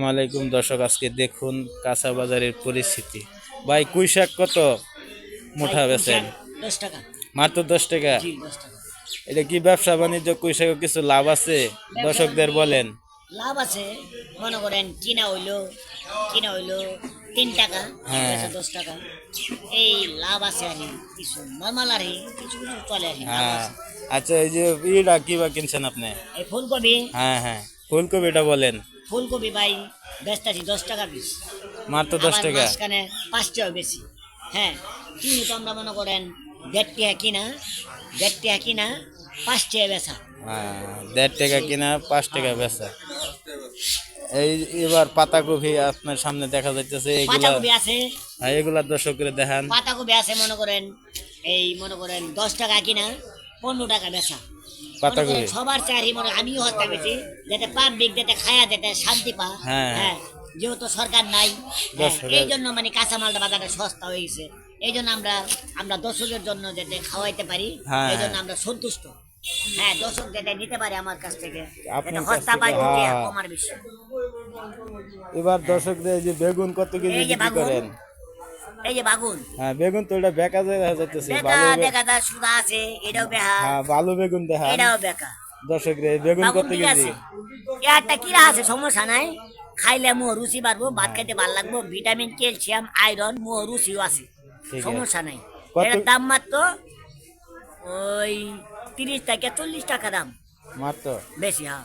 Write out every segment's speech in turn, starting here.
আসসালামাইকুম দর্শক আজকে দেখুন কাঁচা বাজারের পরিস্থিতি। ভাই কুই শাক কত মুঠা বেছেন টাকা। মাত্র দশ টাকা? টাকা। এটা কি ব্যবসা বাণিজ্য কুই শাকে কিছু লাভ আছে? দর্শকদের বলেন। লাভ আছে। মনে করেন কিনা হইল কিনা হইল তিন টাকা হ্যাঁ। দশ টাকা। এই লাভ আছে আর কিছু নর্মাল আর কিছু কিছু চলে আর হ্যাঁ। আচ্ছা এই যে ইটা কি বা কিনছেন আপনি? ফুলকপি। হ্যাঁ হ্যাঁ। ফুলকপিটা বলেন। ফুলকপি ভাই বেচতেছি দশ টাকা পিস মাত্র দশ টাকা? মাঝখানে পাঁচ টাকা বেশি। হ্যাঁ কিনি তো আমরা মনে করেন দেড় টাকা কিনা দেড় টাকা কিনা পাঁচ টাকা বেচা। হ্যাঁ দেড় টাকা কিনা পাঁচ টাকা বেচা। এই এবার পাতাকপি আপনার সামনে দেখা যাইতেছে এগুলা আছে। হ্যাঁ, এগুলা দর্শকদের দেখান। পাতাকপি আছে মনে করেন এই মনে করেন দশ টাকা কিনা পনেরো টাকা বেচা। করেন সবার চারি মনে আমিও হত্যা পেয়েছি যাতে পাবলিক যাতে খায়া যাতে শান্তি পা হ্যাঁ। হ্যাঁ যেহেতু সরকার নাই হ্যাঁ। এই জন্য মানে কাঁচামালটা বাজারটা সস্তা হয়ে গেছে এই জন্য আমরা আমরা দর্শকের জন্য যাতে খাওয়াইতে পারি হ্যাঁ, এই জন্য। আমরা সন্তুষ্ট হ্যাঁ দর্শক যাতে নিতে পারে আমার কাছ থেকে থেকে, পাই। কমার বেশি এবার দর্শকদের যে বেগুন কত কেজি করেন এই যে বাগুন। হ্যাঁ বেগুন তো এটা বেকা দেখা যাইতেছে বেকা ভালো বে- দেখা যায় সুদা আছে এটাও বেহা। হ্যাঁ ভালো বেগুন দেখা। এটাও বেকা। দর্শক রে বেগুন কেজি আছে। একটা কিরা আছে সমস্যা নাই। খাইলে মুহ রুচি বাড়বো ভাত খাইতে ভালো লাগবো। ভিটামিন ক্যালসিয়াম আয়রন মুহ রুচিও আছে। সমস্যা নাই। এটার দাম মাত্র ওই তিরিশ থেকে চল্লিশ টাকা দাম। মাত্র? বেশি হ্যাঁ।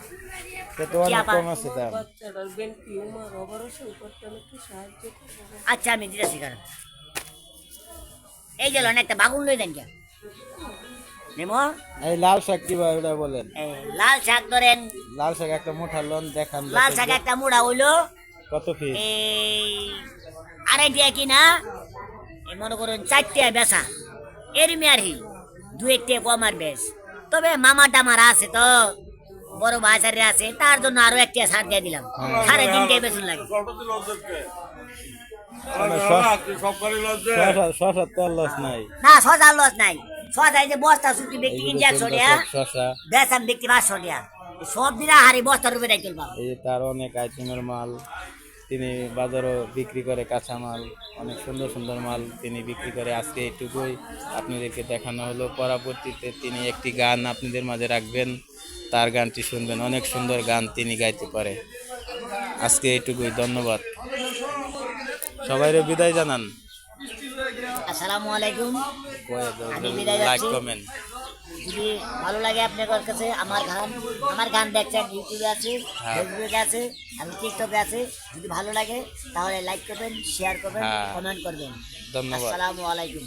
আচ্ছা আমি দিতেছি কারণ এই যে একটা বাগুন লই দেন কে নেমো। এই লাল শাক কি ভাই বলেন? লাল শাক ধরেন। লাল শাক একটা মোটা লন দেখান লাল শাক একটা মুড়া হইল। কত পিস এই আড়াই দিয়া কিনা এই মনে করুন চারটে বেচা। এরমি আর কি। দু একটে কম আর বেশ। তবে মামা টামার আছে তো। বড় বাজারে আছে তার জন্য আরও একটা ছাড় দিয়ে দিলাম। হ্যাঁ। সাড়ে তিনটে বেতন লাগে। না লস নাই। যে বস্তা ছুটি ব্যক্তি কিনছে একশো টাকা বেচান ব্যক্তি পাঁচশো টাকা সব দিনা হারি বস্তার রূপে দেখতে এই তার অনেক আইটেমের মাল তিনি বাজারও বিক্রি করে কাঁচা মাল অনেক সুন্দর সুন্দর মাল তিনি বিক্রি করে। আজকে এইটুকুই আপনাদেরকে দেখানো হলো। পরবর্তীতে তিনি একটি গান আপনাদের মাঝে রাখবেন। তার গানটি শুনবেন অনেক সুন্দর গান তিনি গাইতে পারে। আজকে এইটুকুই ধন্যবাদ। সবাইরে বিদায় জানান। আসসালামু আলাইকুম। আমি বিদায় লাইক কমেন্ট যদি ভালো লাগে আপনার কাছে আমার গান আমার গান দেখছেন ইউটিউবে আছে হ্যাঁ। ফেসবুকে আছে আমি টিকটকে আছে। যদি ভালো লাগে তাহলে লাইক করবেন শেয়ার করবেন হ্যাঁ। কমেন্ট করবেন। ধন্যবাদ। আসসালামু আলাইকুম।